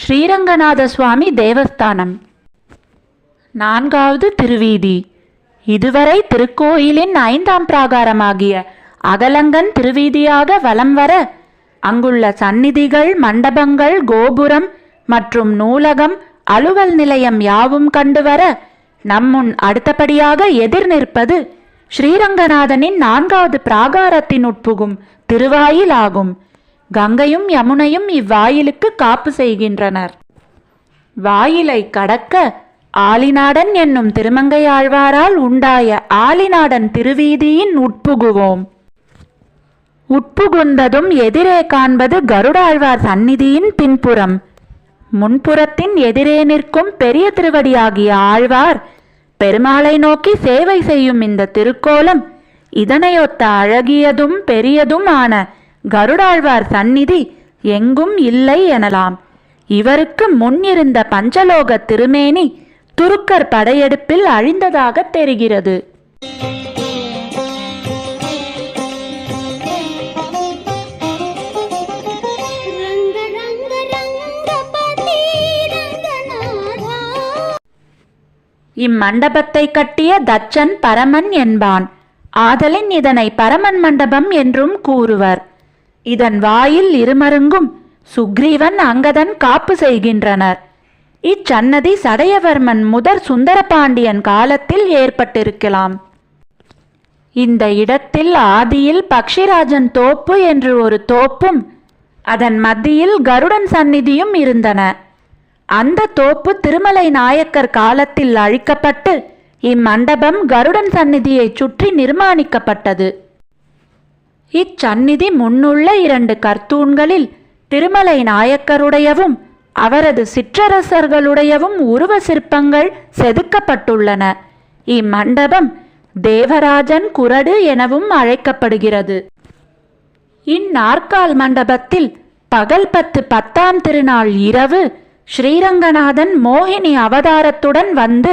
ஸ்ரீரங்கநாத சுவாமி தேவஸ்தானம். நான்காவது திருவீதி. இதுவரை திருக்கோயிலின் ஐந்தாம் பிராகாரமாகிய அகலங்கன் திருவீதியாக வலம் வர அங்குள்ள சந்நிதிகள் மண்டபங்கள் கோபுரம் மற்றும் நூலகம் அலுவல் நிலையம் யாவும் கண்டு வர நம்முன் அடுத்தபடியாக எதிர் நிற்பது ஸ்ரீரங்கநாதனின் நான்காவது பிராகாரத்தின் உட்புகும் திருவாயில் ஆகும் கங்கையும் யமுனையும் இவ்வாயிலுக்கு காப்பு செய்கின்றனர். வாயிலை கடக்க ஆலிநாடன் என்னும் திருமங்கையாழ்வாரால் உண்டாய ஆலிநாடன் திருவீதியின் உட்புகுவோம். உட்புகுந்ததும் எதிரே காண்பது கருடாழ்வார் சந்நிதியின் பின்புறம். முன்புறத்தின் எதிரே நிற்கும் பெரிய திருவடியாகிய ஆழ்வார் பெருமாளை நோக்கி சேவை செய்யும் இந்த திருக்கோலம் இதனையொத்த அழகியதும் பெரியதும் ஆன கருடாழ்வார் சந்நிதி எங்கும் இல்லை எனலாம். இவருக்கு முன்னிருந்த பஞ்சலோக திருமேனி துருக்கர் படையெடுப்பில் அழிந்ததாக தெரிகிறது. இம்மண்டபத்தை கட்டிய தச்சன் பரமன் என்பான். ஆதலின் இதனை பரமன் மண்டபம் என்றும் கூறுவர். இதன் வாயில் இருமருங்கும் சுக்ரீவன் அங்கதன் காப்பு செய்கின்றனர். இச்சன்னதி சடையவர்மன் முதற் சுந்தரபாண்டியன் காலத்தில் ஏற்பட்டிருக்கலாம். இந்த இடத்தில் ஆதியில் பக்ஷிராஜன் தோப்பு என்று ஒரு தோப்பும் அதன் மத்தியில் கருடன் சந்நிதியும் இருந்தன. அந்த தோப்பு திருமலை நாயக்கர் காலத்தில் அழிக்கப்பட்டு இம்மண்டபம் கருடன் சந்நிதியைச் சுற்றி நிர்மாணிக்கப்பட்டது. இச்சந்நிதி முன்னுள்ள இரண்டு கர்த்தூன்களில் திருமலை நாயக்கருடையவும் அவரது சிற்றரசர்களுடையவும் உருவ சிற்பங்கள் செதுக்கப்பட்டுள்ளன. இம்மண்டபம் தேவராஜன் குரடு எனவும் அழைக்கப்படுகிறது. இந்நாற்கால் மண்டபத்தில் பகல் பத்து பத்தாம் திருநாள் இரவு ஸ்ரீரங்கநாதன் மோகினி அவதாரத்துடன் வந்து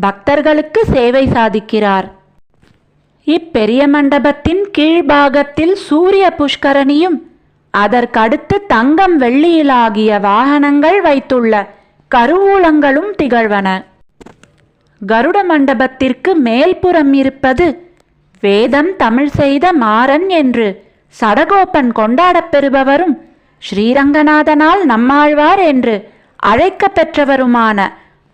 பக்தர்களுக்கு சேவை சாதிக்கிறார். இப்பெரிய மண்டபத்தின் கீழ்பாகத்தில் சூரிய புஷ்கரணியும் அதற்கடுத்து தங்கம் வெள்ளியிலாகிய வாகனங்கள் வைத்துள்ள கருவூலங்களும் திகழ்வன. கருட மண்டபத்திற்கு மேல்புறம் இருப்பது வேதம் தமிழ் செய்த மாறன் என்று சடகோப்பன் கொண்டாடப் பெறுபவரும் ஸ்ரீரங்கநாதனால் நம்மாழ்வார் என்று அழைக்கப் பெற்றவருமான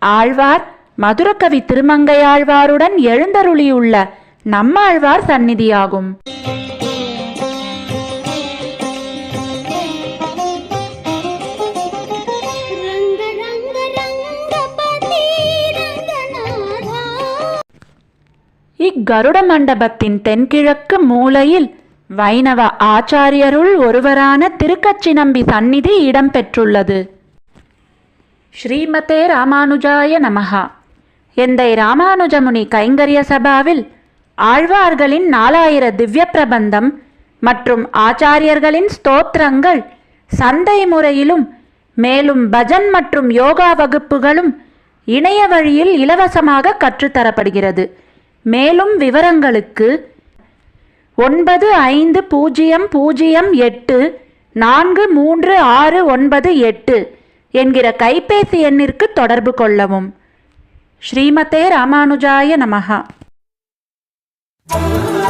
ஆழ்வார் மதுரகவி திருமங்கையாழ்வாருடன் எழுந்தருளியுள்ள நம்மாழ்வார் சந்நிதியாகும். இக்கருட மண்டபத்தின் தென்கிழக்கு மூலையில் வைணவ ஆச்சாரியருள் ஒருவரான திருக்கச்சி நம்பி சந்நிதி இடம்பெற்றுள்ளது. ஸ்ரீமதே ராமானுஜாய நமஹா. எந்தை ராமானுஜமுனி கைங்கரிய சபாவில் ஆழ்வார்களின் நாலாயிர திவ்ய பிரபந்தம் மற்றும் ஆச்சாரியர்களின் ஸ்தோத்திரங்கள் சந்தை முறையிலும் மேலும் பஜன் மற்றும் யோகா வகுப்புகளும் இணைய வழியில் இலவசமாக கற்றுத்தரப்படுகிறது. மேலும் விவரங்களுக்கு ஒன்பது ஐந்து பூஜ்ஜியம் பூஜ்ஜியம் எட்டு நான்கு மூன்று ஆறு ஒன்பது எட்டு என்கிற கைபேசி எண்ணிற்கு தொடர்பு கொள்ளவும். ஸ்ரீமதே ராமானுஜாய நமகா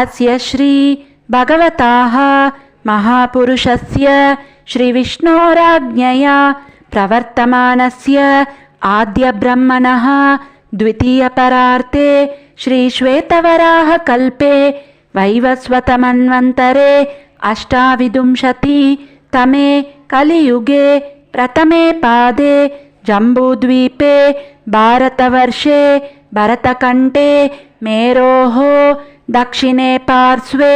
अस्य श्री भगवताः महापुरुषस्य श्रीविष्णोराज्ञया प्रवर्तमानस्य आद्यब्रह्मणः द्वितीयपरार्ते श्रीश्वेतवराहकल्पे वैवस्वतमन्वन्तरे अष्टाविंशति तमे कलियुगे प्रथमे पादे जम्बूद्वीपे भारतवर्षे भरतकण्ठे मेरोः दक्षिणे पार्श्वे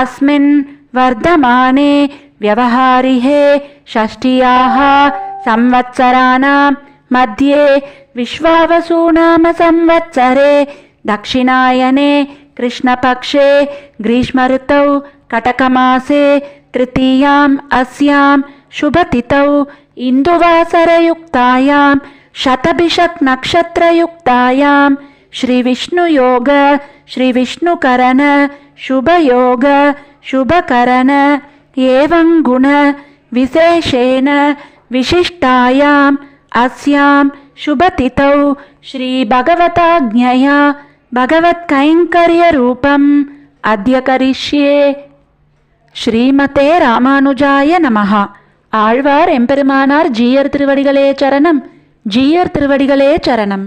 अस्मिन् वर्धमाने व्यवहारिहे षष्ट्याः संवत्सराणां मध्ये विश्वावसुनामसंवत्सरे दक्षिणायने कृष्णपक्षे ग्रीष्मऋतौ कटकमासे तृतीयाम् अस्यां शुभतिथौ इन्दुवासरयुक्तायां शतभिषक् नक्षत्रयुक्तायां श्रीविष्णुयोग श्रीविष्णुकरण शुभयोग शुभकरण एवं गुण विशेषेण विशिष्टायाम् अस्यां शुभतिथौ श्रीभगवताज्ञया भगवत्कैङ्कर्यरूपम् अद्य करिष्ये ஸ்ரீமதே ராமானுஜாய நமஹ ஆழ்வார் எம்பெருமானார் ஜீயர் திருவடிகளே சரணம் ஜீயர் திருவடிகளே சரணம்